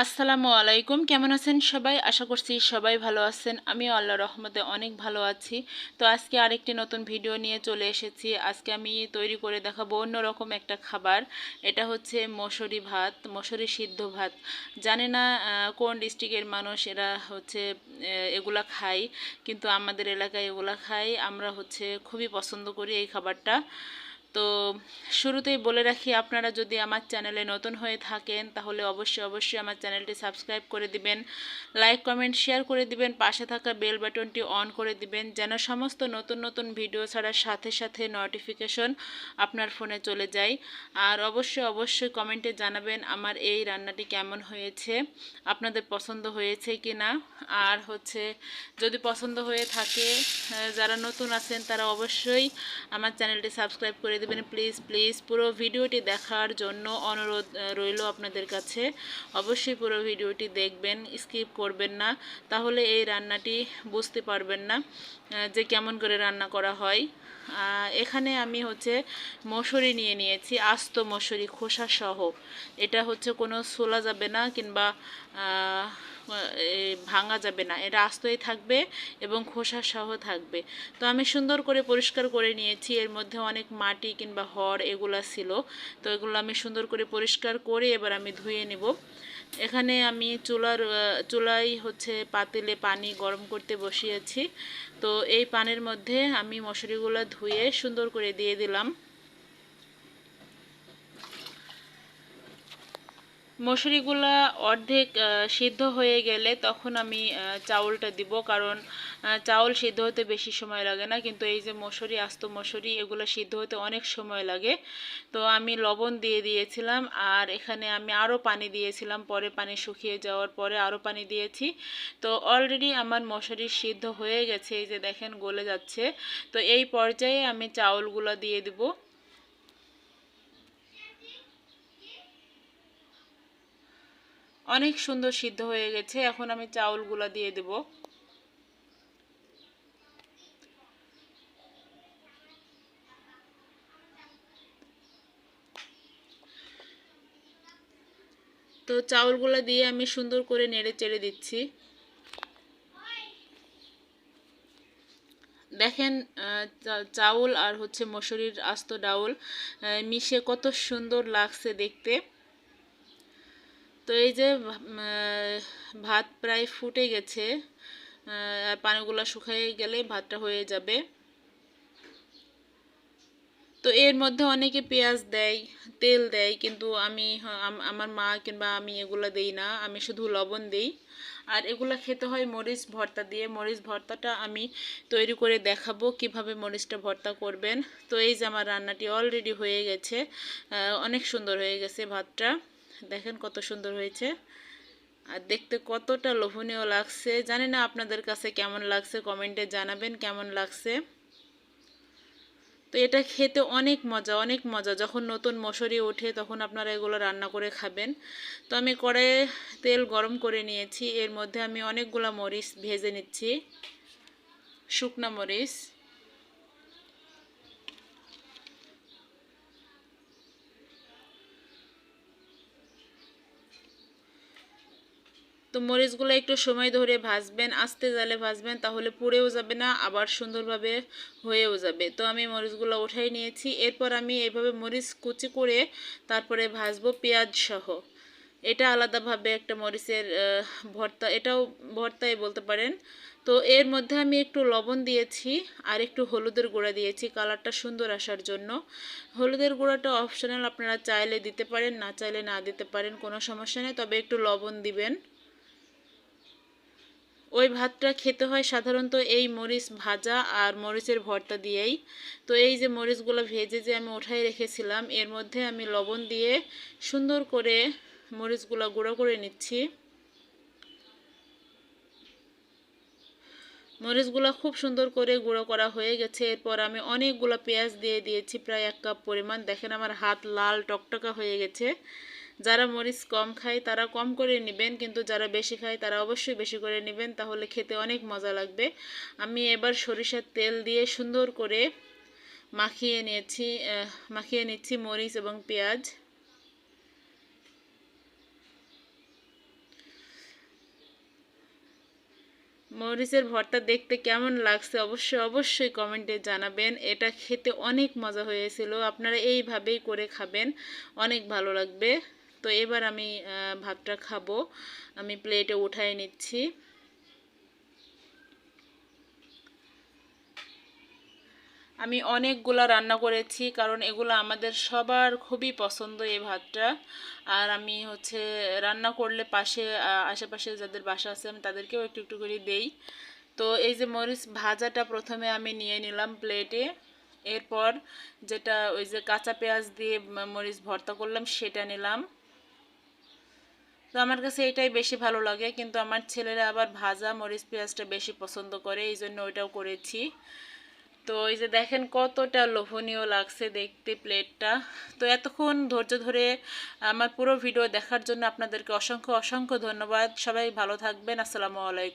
আসসালামু আলাইকুম। কেমন আছেন সবাই? আশা করছি সবাই ভালো আছেন। আমি আল্লাহ রহমতে অনেক ভালো আছি। তো আজকে আরেকটি নতুন ভিডিও নিয়ে চলে এসেছি। আজকে আমি তৈরি করে দেখাবো অন্যরকম একটা খাবার। এটা হচ্ছে মসুরি ভাত, মসুরি সিদ্ধ ভাত। জানে না কোন ডিস্ট্রিক্টের মানুষ এরা হচ্ছে এগুলা খায়, কিন্তু আমাদের এলাকায় এগুলা খাই আমরা হচ্ছে খুবই পছন্দ করি এই খাবারটা। তো শুরুতেই বলে রাখি, আপনারা যদি আমার চ্যানেলে নতুন হয়ে থাকেন, তাহলে অবশ্যই অবশ্যই আমার চ্যানেলটি সাবস্ক্রাইব করে দিবেন, লাইক, কমেন্ট, শেয়ার করে দিবেন, পাশে থাকা বেল বাটনটি অন করে দিবেন, যেন সমস্ত নতুন নতুন ভিডিও ছাড়ার সাথে সাথে নোটিফিকেশন আপনার ফোনে চলে যায়। আর অবশ্যই অবশ্যই কমেন্টে জানাবেন আমার এই রান্নাটি কেমন হয়েছে, আপনাদের পছন্দ হয়েছে কি না আর হচ্ছে, যদি পছন্দ হয়ে থাকে যারা নতুন আছেন, তারা অবশ্যই আমার চ্যানেলটি সাবস্ক্রাইব করে দেবেন প্লিজ প্লিজ পুরো ভিডিওটি দেখার জন্য অনুরোধ রইল আপনাদের কাছে। অবশ্যই পুরো ভিডিওটি দেখবেন স্কিপ করবেন না, তাহলে এই রান্নাটি বুঝতে পারবেন না যে কেমন করে রান্না করা হয়। এখানে আমি হচ্ছে মশুরি নিয়ে নিয়েছি, আস্ত মশুরি খোসা সহ। এটা হচ্ছে কোনো সোলা যাবে না কিংবা ভাঙা যাবে না। এটা আস্তই থাকবে এবং খোসা সহ থাকবে। তো আমি সুন্দর করে পরিষ্কার করে নিয়েছি। এর মধ্যে অনেক মাটি কিংবা হড় এগুলো ছিল। তো এগুলো আমি সুন্দর করে পরিষ্কার করে এবার আমি ধুয়ে নেব। এখানে আমি চুলার চুলাই হচ্ছে পাতিলে পানি গরম করতে বসিয়েছি। তো এই পানির মধ্যে আমি মশুরিগুলো ধুয়ে সুন্দর করে দিয়ে দিলাম। মশুরিগুলা অর্ধেক সিদ্ধ হয়ে গেলে তখন আমি চাউলটা দিব। কারণ চাউল সিদ্ধ হতে বেশি সময় লাগে না। কিন্তু এই যে মশুরি আস্ত মশুরি এগুলো সিদ্ধ হতে অনেক সময় লাগে। তো আমি লবণ দিয়ে দিয়েছিলাম। আর এখানে আমি আরও পানি দিয়েছিলাম। পরে পানি শুকিয়ে যাওয়ার পরে আরও পানি দিয়েছি। তো অলরেডি আমার মশুরি সিদ্ধ হয়ে গেছে। এই যে দেখেন, গলে যাচ্ছে। তো এই পর্যায়ে আমি চাউলগুলো দিয়ে দেবো। অনেক সুন্দর সিদ্ধ হয়ে গেছে। এখন আমি চাউলগুলো দিয়ে দেব। তো চাউলগুলো দিয়ে আমি সুন্দর করে নেড়ে চেড়ে দিচ্ছি। দেখেন চাউল আর হচ্ছে মসুরির আস্ত ডাউল মিশে কত সুন্দর লাগছে দেখতে। তো এই যে ভাত প্রায় ফুটে গেছে পানিগুলো শুকিয়ে গেলে ভাতটা হয়ে যাবে। তো এর মধ্যে অনেকে পেঁয়াজ দেয়, তেল দেয়, কিন্তু আমি আমার মা কিংবা আমি এগুলো দেই না, আমি শুধু লবণ দিই। আর এগুলো খেতে হয় মরিচ ভর্তা দিয়ে। মরিচ ভর্তাটা আমি তৈরি করে দেখাবো কীভাবে মরিচটা ভর্তা করবেন। তো এই যে আমার রান্নাটি অলরেডি হয়ে গেছে অনেক সুন্দর হয়ে গেছে ভাতটা। দেখেন কত সুন্দর হয়েছে। আর দেখতে কতটা লোভনীয় লাগছে। জানি না আপনাদের কাছে কেমন লাগছে, কমেন্টে জানাবেন কেমন লাগছে। তো এটা খেতে অনেক মজা অনেক মজা। যখন নতুন মশুরি ওঠে তখন আপনারা এগুলো রান্না করে খাবেন। তো আমি কড়াইয়ে তেল গরম করে নিয়েছি। এর মধ্যে আমি অনেকগুলো মরিচ ভেজে নিচ্ছি। শুকনা মরিচ। তো মরিচগুলো একটু সময় ধরে ভাজবেন, আস্তে জালে ভাজবেন, তাহলে পুড়েও যাবে না, আবার সুন্দরভাবে হয়েও যাবে। তো আমি মরিচগুলো উঠাই নিয়েছি। এরপর আমি এইভাবে মরিচ কুচি করে তারপরে ভাজবো পেঁয়াজ সহ। এটা আলাদাভাবে একটা মরিচের ভর্তা, এটাও ভর্তাই বলতে পারেন। তো এর মধ্যে আমি একটু লবণ দিয়েছি আর একটু হলুদের গুঁড়া দিয়েছি কালারটা সুন্দর আসার জন্য। হলুদের গুঁড়াটা অপশনাল আপনারা চাইলে দিতে পারেন, না চাইলে না দিতে পারেন, কোনো সমস্যা নেই, তবে একটু লবণ দিবেন। ওই ভাতটা খেতে হয় সাধারণত এই মরিচ ভাজা আর মরিচের ভর্তা দিয়েই। তো এই যে মরিচগুলো ভেজে যে আমি ওঠাই রেখেছিলাম, এর মধ্যে আমি লবণ দিয়ে সুন্দর করে মরিচগুলো গুঁড়ো করে নিচ্ছি। মরিচগুলো খুব সুন্দর করে গুঁড়ো করা হয়ে গেছে। এরপর আমি অনেকগুলো পেঁয়াজ দিয়ে দিয়েছি, প্রায় এক কাপ পরিমাণ। দেখেন আমার হাত লাল টকটকা হয়ে গেছে। যারা মরিচ কম খায়, তারা কম করে নেবেন, কিন্তু যারা বেশি খায়, তারা অবশ্যই বেশি করে নেবেন, তাহলে খেতে অনেক মজা লাগবে। আমি এবার সরিষার তেল দিয়ে সুন্দর করে মাখিয়ে নিয়েছি মাখিয়ে নিচ্ছি মরিচ এবং পেঁয়াজ। মরিচের ভর্তা দেখতে কেমন লাগছে অবশ্যই অবশ্যই কমেন্টে জানাবেন। এটা খেতে অনেক মজা হয়েছিল। আপনারা এইভাবেই করে খাবেন, অনেক ভালো লাগবে। তো এবার আমি ভাতটা খাব। আমি প্লেটে উঠাই নিচ্ছি। আমি অনেকগুলা রান্না করেছি, কারণ এগুলো আমাদের সবার খুবই পছন্দ এই ভাতটা। আর আমি হচ্ছে রান্না করলে পাশে আশেপাশে যাদের বাসা আছে, আমি তাদেরকেও একটু একটু করে দেই। তো এই যে মরিচ ভাজাটা প্রথমে আমি নিয়ে নিলাম প্লেটে এরপর যেটা ওই যে কাঁচা পেঁয়াজ দিয়ে মরিচ ভর্তা করলাম, সেটা নিলাম। তো আমার কাছে এটাই বেশি ভালো লাগে। কিন্তু আমার ছেলেরা আবার ভাজা মরিচ পেঁয়াজটা বেশি পছন্দ করে, এই জন্য ওইটাও করেছি। তো এই যে দেখেন কতটা লোভনীয় লাগছে দেখতে প্লেটটা। তো এতক্ষণ ধৈর্য ধরে আমার পুরো ভিডিও দেখার জন্য আপনাদেরকে অসংখ্য অসংখ্য ধন্যবাদ। সবাই ভালো থাকবেন। আসসালামু আলাইকুম।